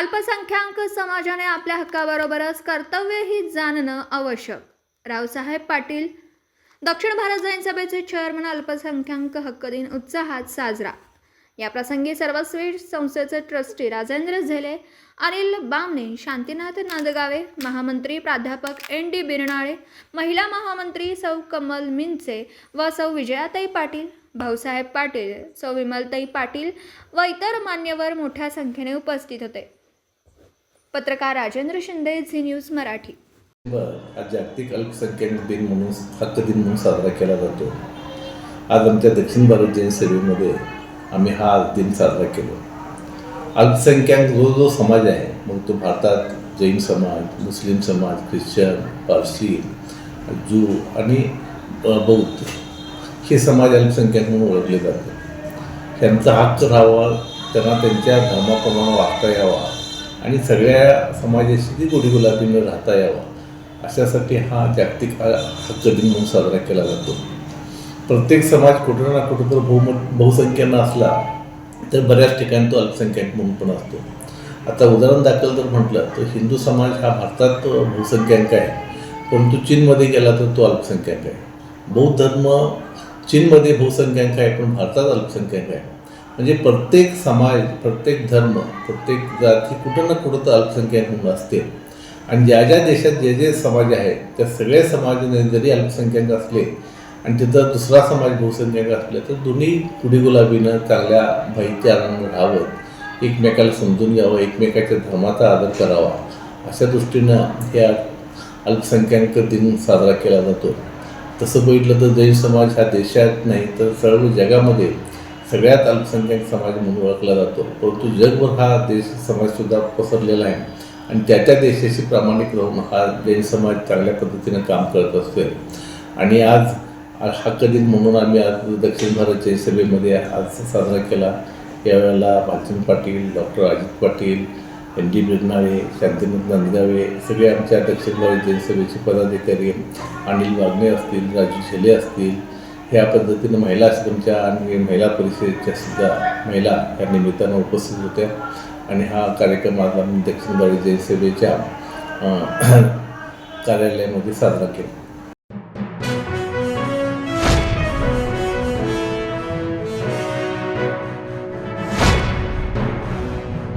अल्पसंख्याक समाजाने आपल्या हक्काबरोबरच कर्तव्यही जाणणं आवश्यक. रावसाहेब पाटील दक्षिण भारत जैन सभेचे चेअरमन अल्पसंख्याक हक्क दिन उत्साहात साजरा. याप्रसंगी सर्वस्वी संस्थेचे ट्रस्टी राजेंद्र झेले अनिल बामणे शांतीनाथ नांदगावे महामंत्री प्राध्यापक एन डी बिरनाळे महिला महामंत्री सौ कमल मिंचे व सौ विजयाताई पाटील भाऊसाहेब पाटील सौ विमलताई पाटील व इतर मान्यवर मोठ्या संख्येने उपस्थित होते. पत्रकार राजेंद्र शिंदे झी न्यूज मराठी. हा जागतिक अल्पसंख्याक दिन म्हणून हक्क दिन म्हणून साजरा केला जातो. आज आमच्या दक्षिण भारत जैन सेवेमध्ये आम्ही हा दिन साजरा केलो. अल्पसंख्याक जो जो समाज आहे मग तो भारतात जैन समाज मुस्लिम समाज ख्रिश्चन पारसी जू आणि बौद्ध हे समाज अल्पसंख्याक म्हणून ओळखले जाते त्यांचा हक्क राहावा त्यांना त्यांच्या धर्माप्रमाणे वागता यावा आणि सगळ्या समाजाशी ती गोडीगुलाबीनं राहता यावं. अशासाठी हा जागतिक हा हक्क दिन म्हणून साजरा केला जातो. प्रत्येक समाज कुठं ना कुठं तर बहुम बहुसंख्यानं असला तर बऱ्याच ठिकाणी तो अल्पसंख्याक म्हणून पण असतो. आता उदाहरण दाखल जर म्हटलं तर हिंदू समाज हा भारतात बहुसंख्याक आहे परंतु चीनमध्ये गेला तर तो अल्पसंख्याक आहे. बौद्ध धर्म चीनमध्ये बहुसंख्याक आहे पण भारतात अल्पसंख्याक आहे. म्हणजे प्रत्येक समाज प्रत्येक धर्म प्रत्येक जाती कुठं ना कुठं तर अल्पसंख्याक म्हणून असते. आणि ज्या ज्या देशात जे जे समाज आहेत त्या सगळ्या समाजाने जरी अल्पसंख्याक असले आणि तिथं दुसरा समाज बहुसंख्याक असले तर दोन्ही गुलाबीनं चांगल्या भाईचारानं राहावं. एकमेकाला समजून घ्यावं एकमेकाच्या धर्माचा आदर करावा. अशा दृष्टीनं या अल्पसंख्याक दिन साजरा केला जातो. तसं बघितलं तर जैन समाज हा देशात नाही तर सर्व जगामध्ये सगळ्यात अल्पसंख्याक समाज म्हणून ओळखला जातो. परंतु जगभर हा देश समाजसुद्धा पसरलेला आहे. आणि त्या त्या देशाशी प्रामाणिक राहून हा जैन समाज चांगल्या पद्धतीनं काम करत असतो आणि आज हक्क दिन म्हणून आम्ही आज दक्षिण भारत जैन सभेमध्ये आज साजरा केला. यावेळेला Bhalchand Patil doctor Ajit Patil N D Birnale Shantinath Nandgave सगळे आमच्या दक्षिण भारत जैन सभेचे पदाधिकारी अनिल वागणे असतील राजू शेले असतील ह्या पद्धतीनं महिला आश्रमच्या आणि महिला परिषदेच्या सुद्धा महिला या निमित्तानं उपस्थित होत्या. आणि हा कार्यक्रम आज आम्ही दक्षिण भारत जैन कार्यालयामध्ये साजरा केला.